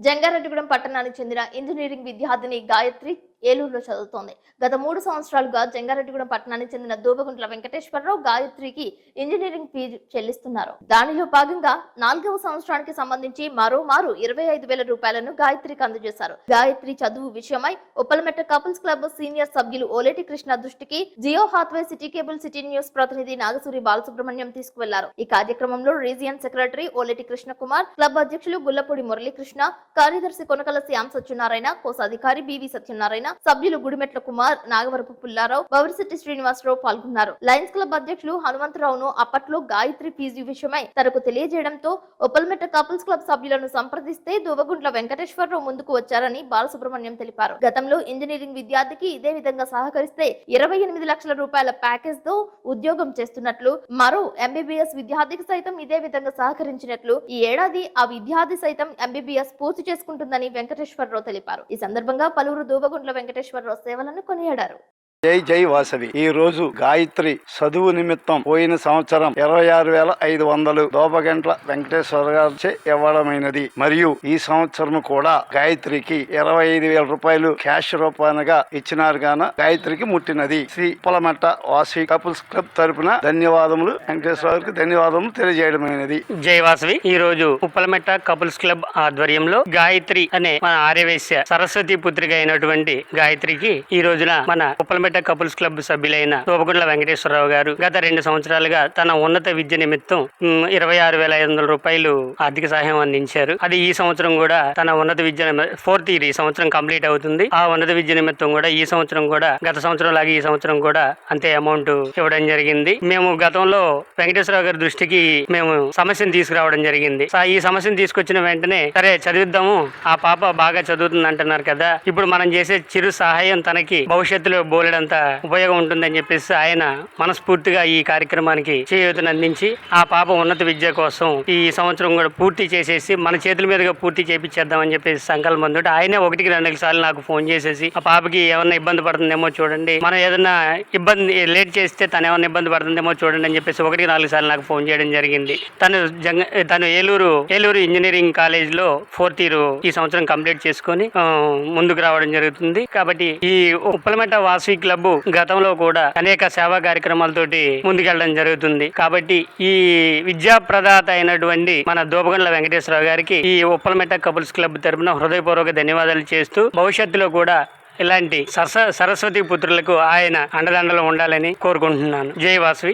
జంగారెడ్డిగూడెం పట్టణానికి చెందిన ఇంజనీరింగ్ విద్యార్థిని గాయత్రి ఏలూరులో చదువుతోంది. గత మూడు సంవత్సరాలుగా జంగారెడ్డిగూడెం పట్టణానికి చెందిన దూబగుంట్ల వెంకటేశ్వరరావు గాయత్రికి ఇంజనీరింగ్ ఫీజు చెల్లిస్తున్నారు. దానిలో భాగంగా నాలుగవ సంవత్సరానికి సంబంధించి మరోమారు ఇరవై ఐదు వేల రూపాయలను గాయత్రికి అందజేశారు. గాయత్రి చదువు విషయమై ఉప్పలమెట్ట కపుల్స్ క్లబ్ సీనియర్ సభ్యులు ఓలేటి కృష్ణ దృష్టికి Jio Hathway City Cable City News ప్రతినిధి నాగసూరి బాలసుబ్రహ్మణ్యం తీసుకువెళ్ళారు. ఈ కార్యక్రమంలో region secretary Oleti Krishna Kumar club అధ్యక్షులు గుల్లపూడి మురళీకృష్ణ కార్యదర్శి కొనకల శ్యామ్ సత్యనారాయణ కోశాధికారి బివి సత్యనారాయణ సభ్యులు గుడిమెట్ల కుమార్ నాగవరపు పుల్లారావు బవరిశెట్టి శ్రీనివాసరావు పాల్గొన్నారు. లయన్స్ క్లబ్ అధ్యక్షులు హనుమంతరావును అప్పట్లో గాయత్రి ఫీజు విషయమై తనకు తెలియజేయడంతో ఒప్పల్మెట్ట కపుల్స్ క్లబ్ సభ్యులను సంప్రదిస్తే దువగుంట్ల వెంకటేశ్వరరావు ముందుకు వచ్చారని బాలసుబ్రహ్మణ్యం తెలిపారు. గతంలో ఇంజనీరింగ్ విద్యార్థికి ఇదే విధంగా సహకరిస్తే ఇరవై ఎనిమిది లక్షల రూపాయల ప్యాకేజ్తో ఉద్యోగం చేస్తున్నట్లు మరో ఎంబీబీఎస్ విద్యార్థికి సైతం ఇదే విధంగా సహకరించినట్లు ఈ ఏడాది ఆ విద్యార్థి సైతం ఎంబీబీఎస్ పూర్తి చేసుకుంటుందని వెంకటేశ్వరరావు తెలిపారు. ఈ సందర్భంగా పలువురు దూబగుంట్ల వెంకటేశ్వరరావు సేవలను కొనియాడారు. జై జై వాసవి. ఈ రోజు గాయత్రి చదువు నిమిత్తం పోయిన సంవత్సరం ఇరవై ఆరు వేల ఐదు వందలు దోపగంట్ల వెంకటేశ్వర గారిచే ఇవ్వడమైనది. మరియు ఈ సంవత్సరం కూడా గాయత్రికి ఇరవై ఐదు వేల రూపాయలు క్యాష్ రూపాయనగా ఇచ్చినారు గాన గాయత్రికి ముట్టినది. శ్రీ పొలమట్ట వాసవి కపుల్స్ క్లబ్ తరపున ధన్యవాదములు. వెంకటేశ్వర గారికి ధన్యవాదములు తెలియజేయడమైనది. జై వాసవి. ఈ రోజు ఉప్పలమెట్ట కపుల్స్ క్లబ్ ఆధ్వర్యంలో గాయత్రి అనే మన ఆర్యవేశ్య సరస్వతి పుత్రిక అయినటువంటి గాయత్రికి ఈ రోజున మన ఉప్పలమెట్ట కపుల్స్ క్లబ్ సభ్యులైన తోపగుండ్ల వెంకటేశ్వరరావు గారు గత రెండు సంవత్సరాలుగా తన ఉన్నత విద్య నిమిత్తం ఇరవై ఆరు వేల ఐదు వందల రూపాయలు ఆర్థిక సహాయం అందించారు. అది ఈ సంవత్సరం కూడా తన ఉన్నత విద్య ఫోర్త్ ఇయర్ ఈ సంవత్సరం కంప్లీట్ అవుతుంది. ఆ ఉన్నత విద్య నిమిత్తం కూడా ఈ సంవత్సరం కూడా గత సంవత్సరం లాగా ఈ సంవత్సరం కూడా అంతే అమౌంట్ ఇవ్వడం జరిగింది. మేము గతంలో వెంకటేశ్వరరావు గారి దృష్టికి మేము సమస్యను తీసుకురావడం జరిగింది. ఈ సమస్యను తీసుకొచ్చిన వెంటనే సరే చదివిద్దాము ఆ పాప బాగా చదువుతుంది అంటున్నారు కదా ఇప్పుడు మనం చేసే చిరు సహాయం తనకి భవిష్యత్తులో అంత ఉపయోగం ఉంటుందని చెప్పేసి ఆయన మనస్ఫూర్తిగా ఈ కార్యక్రమానికి చేయూతను అందించి ఆ పాప ఉన్నత విద్య కోసం ఈ సంవత్సరం కూడా పూర్తి చేసేసి మన చేతుల మీదుగా పూర్తి చేపించేద్దామని చెప్పేసి సంకల్పం తోటి ఆయనే ఒకటికి రెండు సార్లు నాకు ఫోన్ చేసేసి ఆ పాపకి ఏమన్నా ఇబ్బంది పడుతుందేమో చూడండి మనం ఏదన్నా ఇబ్బంది లేట్ చేస్తే తను ఏమన్నా ఇబ్బంది పడుతుందేమో చూడండి అని చెప్పేసి ఒకటికి నాలుగు సార్లు నాకు ఫోన్ చేయడం జరిగింది. తను జంగ తను ఏలూరు ఏలూరు ఇంజనీరింగ్ కాలేజ్లో ఫోర్త్ ఇయర్ ఈ సంవత్సరం కంప్లీట్ చేసుకొని ముందుకు రావడం జరుగుతుంది. కాబట్టి ఈ ఉప్పలమెట వాసవి క్లబ్ గతంలో కూడా అనేక సేవా కార్యక్రమాలతోటి ముందుకెళ్ళడం జరుగుతుంది. కాబట్టి ఈ విద్యా ప్రదాత అయినటువంటి మన దోపగండ్ల వెంకటేశ్వరరావు గారికి ఈ ఉప్పలమెట్ట కపుల్స్ క్లబ్ తరపున హృదయపూర్వక ధన్యవాదాలు చేస్తూ భవిష్యత్తులో కూడా ఇలాంటి సరస్వతి పుత్రులకు ఆయన అండదండలు ఉండాలని కోరుకుంటున్నాను. జై వాసవి.